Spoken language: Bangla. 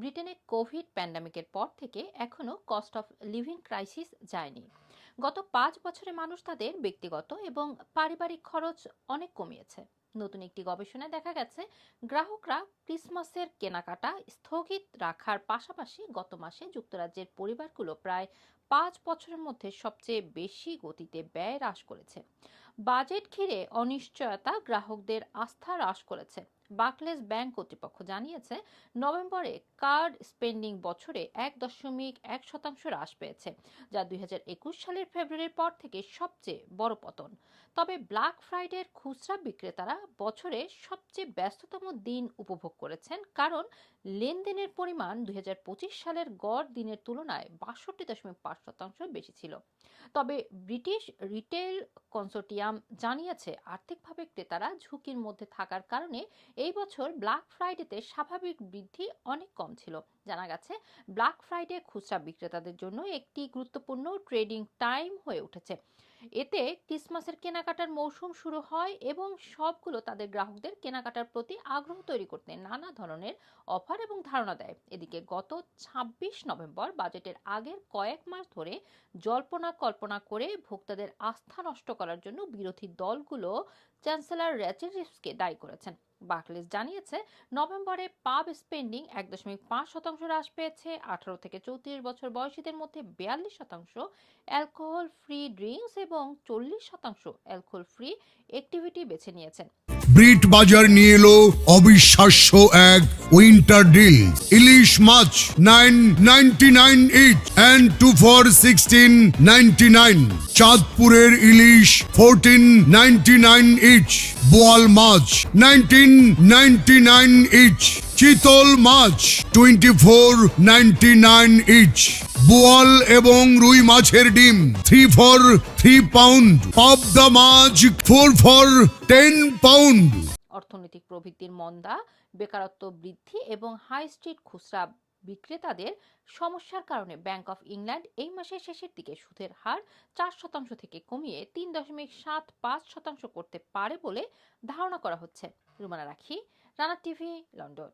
ব্রিটেনে কোভিড প্যান্ডামিকের পর থেকে এখনও কস্ট অফ লিভিং ক্রাইসিস যায়নি। গত পাঁচ বছরে মানুষ তাদের ব্যক্তিগত এবং পারিবারিক খরচ অনেক কমিয়েছে। নতুন একটি গবেষণায় দেখা গেছে, গ্রাহকরা ক্রিসমাসের কেনাকাটা স্থগিত রাখার পাশাপাশি গত মাসে যুক্তরাজ্যের পরিবারগুলো প্রায় পাঁচ বছরের মধ্যে সবচেয়ে বেশি গতিতে ব্যয় হ্রাস করেছে। বাজেট ঘিরে অনিশ্চয়তা গ্রাহকদের আস্থা হ্রাস করেছে। বাকলেস ব্যাংক কর্তৃপক্ষ জানিয়েছে, নভেম্বরে কার্ড স্পেন্ডিং বছরে এক দশমিক এক শতাংশ হ্রাস পেয়েছে, যা দুই হাজার একুশ সালের ফেব্রুয়ারির পর থেকে সবচেয়ে বড় পতন। তবে ব্ল্যাক ফ্রাইডের খুচরা বিক্রেতারা বছরে সবচেয়ে ব্যস্ততম দিন উপভোগ করেছেন, কারণ লেনদেনের পরিমাণ দুই হাজার পঁচিশ সালের গড় দিনের তুলনায় বাষট্টি দশমিক পাঁচ শতাংশ বেশি ছিল। তবে ব্রিটিশ রিটেল কনসোর্টিয়াম জানিয়েছে, আর্থিকভাবে ক্রেতারা ঝুঁকির মধ্যে থাকার কারণে এই বছর ব্ল্যাক ফ্রাইডেতে স্বাভাবিক বৃদ্ধি অনেক কম ছিল। জানা গেছে ব্ল্যাক ফ্রাইডে খুচরা বিক্রেতাদের জন্য একটি গুরুত্বপূর্ণ ট্রেডিং টাইম হয়ে উঠেছে। এতে ক্রিসমাসের কেনাকাটার মৌসুম শুরু হয় এবং সবগুলো তাদের গ্রাহকদের কেনাকাটার প্রতি আগ্রহ তৈরি করতে নানা ধরনের অফার এবং ধারণা দেয়। এদিকে গত ছাব্বিশ নভেম্বর বাজেটের আগের কয়েক মাস ধরে জল্পনা কল্পনা করে ভোক্তাদের আস্থা নষ্ট করার জন্য বিরোধী দলগুলো চ্যান্সেলর র্যাচেরিসকে দায়ী করেছেন। বাকলেস জানিয়েছে, নভেম্বরে পাব স্পেন্ডিং এক দশমিক পাঁচ শতাংশ হ্রাস পেয়েছে, আঠারো থেকে চৌত্রিশ বছর বয়সীদের মধ্যে বিয়াল্লিশ শতাংশ অ্যালকোহল ফ্রি ড্রিঙ্কস এবং চল্লিশ শতাংশ অ্যালকোহল ফ্রি অ্যাক্টিভিটি বেছে নিয়েছেন। ব্রিট বাজার নিয়ে এলো অবিশ্বাস্য এক উইন্টার ডিল ইলিশ মাছ nine ninety nine each and two for sixteen ninety nine চাঁদপুরের ইলিশ ফোরটিন নাইনটি নাইন ইচ বোয়াল মাছ নাইনটিন নাইনটি নাইন ইচ চিতল মাছ twenty four ninety nine each বোয়াল এবং রুই মাছের ডিম থ্রি ফর থ্রি পাউন্ড পাবদা মাছ ফোর ফর টেন পাউন্ড অর্থনৈতিক প্রবৃদ্ধির মন্দা, বেকারত্ব বৃদ্ধি এবং হাই স্ট্রিট খুচরা বিক্রেতাদের সমস্যার কারণে ব্যাংক অফ ইংল্যান্ড এই মাসের শেষের দিকে সুদের হার চার শতাংশ থেকে কমিয়ে তিন দশমিক সাত পাঁচ শতাংশ করতে পারে বলে ধারণা করা হচ্ছে। রুমানা রাখি, রানা টিভি, লন্ডন।